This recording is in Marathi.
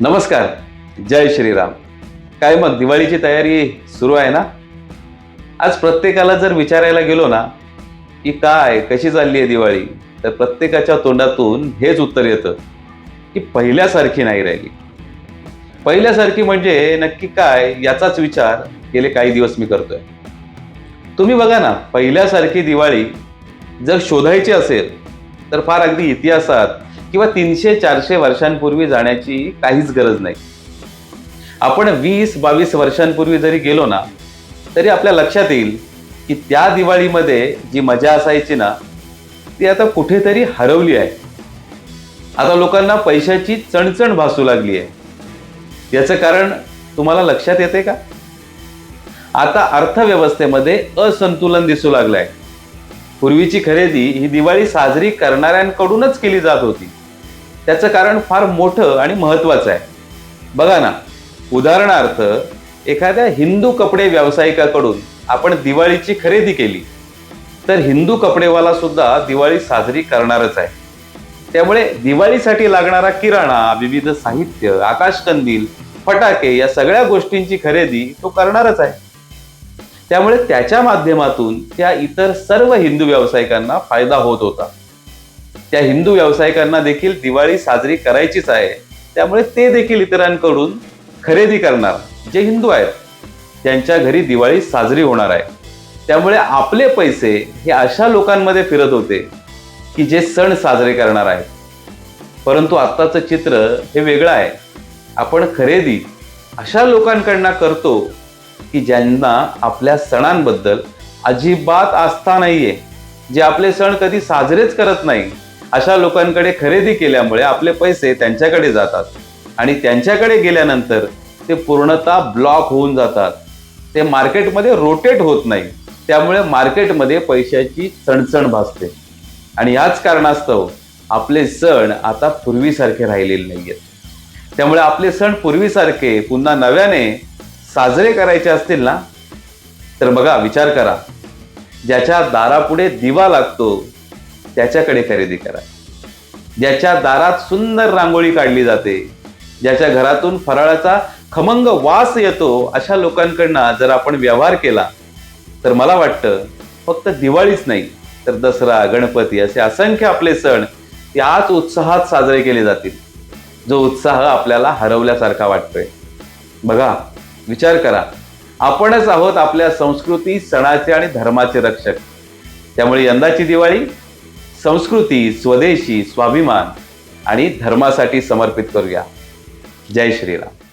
नमस्कार जय श्रीराम. काय मग दिवाळीची तयारी सुरू आहे ना? आज प्रत्येकाला जर विचारायला गेलो ना की काय कशी चालली आहे दिवाळी? तर प्रत्येकाच्या तोंडातून हेच उत्तर येतं की पहिल्यासारखी नाही राहिली. पहिल्यासारखी म्हणजे नक्की काय याचाच विचार गेले काही दिवस मी करतोय. तुम्ही बघा ना पहिल्यासारखी दिवाळी जर शोधायची असेल तर फार अगदी इतिहासात किंवा तीनशे चारशे वर्षांपूर्वी जाण्याची काहीच गरज नाही. आपण वीस बावीस वर्षांपूर्वी जरी गेलो ना तरी आपल्या लक्षात येईल की त्या दिवाळीमध्ये जी मजा असायची ना ती आता कुठेतरी हरवली आहे. आता लोकांना पैशाची चणचण भासू लागली आहे. याचं कारण तुम्हाला लक्षात येते का? आता अर्थव्यवस्थेमध्ये असंतुलन दिसू लागलं आहे पूर्वीची खरेदी ही दिवाळी साजरी करणाऱ्यांकडूनच केली जात होती. त्याचं कारण फार मोठं आणि महत्वाचं आहे. बघा ना उदाहरणार्थ एखाद्या हिंदू कपडे व्यावसायिकाकडून आपण दिवाळीची खरेदी केली. तर हिंदू कपडेवाला सुद्धा दिवाळी साजरी करणारच आहे. त्यामुळे दिवाळीसाठी लागणारा किराणा विविध साहित्य आकाशकंदील फटाके या सगळ्या गोष्टींची खरेदी तो करणारच आहे. त्यामुळे त्याच्या माध्यमातून त्या इतर सर्व हिंदू व्यावसायिकांना फायदा होत होता. त्या हिंदू व्यावसायिकांना देखील दिवाळी साजरी करायचीच आहे. त्यामुळे ते देखील इतरांकडून खरेदी करणार जे हिंदू आहेत त्यांच्या घरी दिवाळी साजरी होणार आहे. त्यामुळे आपले पैसे हे अशा लोकांमध्ये फिरत होते की जे सण साजरे करणार आहेत. परंतु आत्ताचं चित्र हे वेगळं आहे. आपण खरेदी अशा लोकांकडनं करतो की ज्यांना आपल्या सणांबद्दल अजिबात आस्था नाहीये जे आपले सण कधी साजरेच करत नाही अशा लोकांकडे खरेदी केल्यामुळे आपले पैसे त्यांच्याकडे जातात. आणि त्यांच्याकडे गेल्यानंतर ते पूर्णतः ब्लॉक होऊन जातात. ते मार्केटमध्ये रोटेट होत नाही. त्यामुळे मार्केटमध्ये पैशाची चणचण भासते. आणि याच कारणास्तव आपले सण आता पूर्वीसारखे राहिलेले नाहीयेत. त्यामुळे आपले सण पूर्वीसारखे पुन्हा नव्याने साजरे करायचे असतील ना तर बघा विचार करा. ज्याच्या दारापुढे दिवा लागतो त्याच्याकडे खरेदी करा. ज्याच्या दारात सुंदर रांगोळी काढली जाते ज्याच्या घरातून फराळाचा खमंग वास येतो अशा लोकांकडनं जर आपण व्यवहार केला तर मला वाटतं फक्त दिवाळीच नाही तर दसरा गणपती असे असंख्य आपले सण त्याच उत्साहात साजरे केले जातील. जो उत्साह आपल्याला हरवल्यासारखा वाटतोय. बघा विचार करा. आपणच आहोत आपल्या संस्कृती सणाचे आणि धर्माचे रक्षक. त्यामुळे यंदाची दिवाळी संस्कृती स्वदेशी स्वाभिमान आणि धर्मासाठी समर्पित करूया. जय श्रीराम.